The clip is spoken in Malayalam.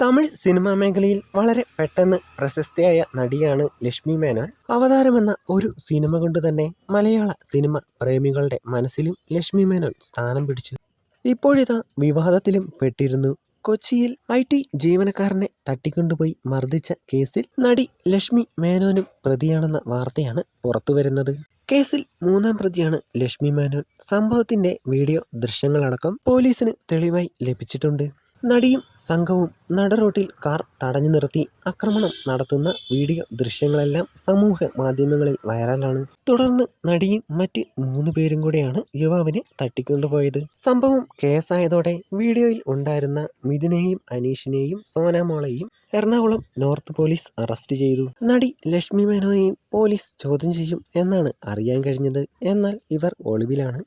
തമിഴ് സിനിമാ മേഖലയിൽ വളരെ പെട്ടെന്ന് പ്രശസ്തയായ നടിയാണ് ലക്ഷ്മി മേനോൻ. അവതാരം എന്ന ഒരു സിനിമ കൊണ്ട് തന്നെ മലയാള സിനിമ പ്രേമികളുടെ മനസ്സിലും ലക്ഷ്മി മേനോൻ സ്ഥാനം പിടിച്ചു. ഇപ്പോഴിതാ വിവാദത്തിലും പെട്ടിരുന്നു. കൊച്ചിയിൽ ഐ ടി ജീവനക്കാരനെ തട്ടിക്കൊണ്ടുപോയി മർദ്ദിച്ച കേസിൽ നടി ലക്ഷ്മി മേനോനും പ്രതിയാണെന്ന വാർത്തയാണ് പുറത്തുവരുന്നത് കേസിൽ മൂന്നാം പ്രതിയാണ് ലക്ഷ്മി മേനോൻ. സംഭവത്തിന്റെ വീഡിയോ ദൃശ്യങ്ങളടക്കം പോലീസിന് തെളിവായി ലഭിച്ചിട്ടുണ്ട്. നടിയും സംഘവും നടറോട്ടിൽ കാർ തടഞ്ഞു നിർത്തി ആക്രമണം നടത്തുന്ന വീഡിയോ ദൃശ്യങ്ങളെല്ലാം സമൂഹ മാധ്യമങ്ങളിൽ വൈറലാണ്. തുടർന്ന് നടിയും മറ്റ് മൂന്ന് പേരും കൂടെയാണ് യുവാവിനെ തട്ടിക്കൊണ്ടുപോയത്. സംഭവം കേസായതോടെ വീഡിയോയിൽ ഉണ്ടായിരുന്ന മിഥുനെയും അനീഷിനെയും സോനാമോളെയും എറണാകുളം നോർത്ത് പോലീസ് അറസ്റ്റ് ചെയ്തു. നടി ലക്ഷ്മി മേനോയെയും പോലീസ് ചോദ്യം ചെയ്യും എന്നാണ് അറിയാൻ കഴിഞ്ഞത്. എന്നാൽ ഇവർ ഒളിവിലാണ്.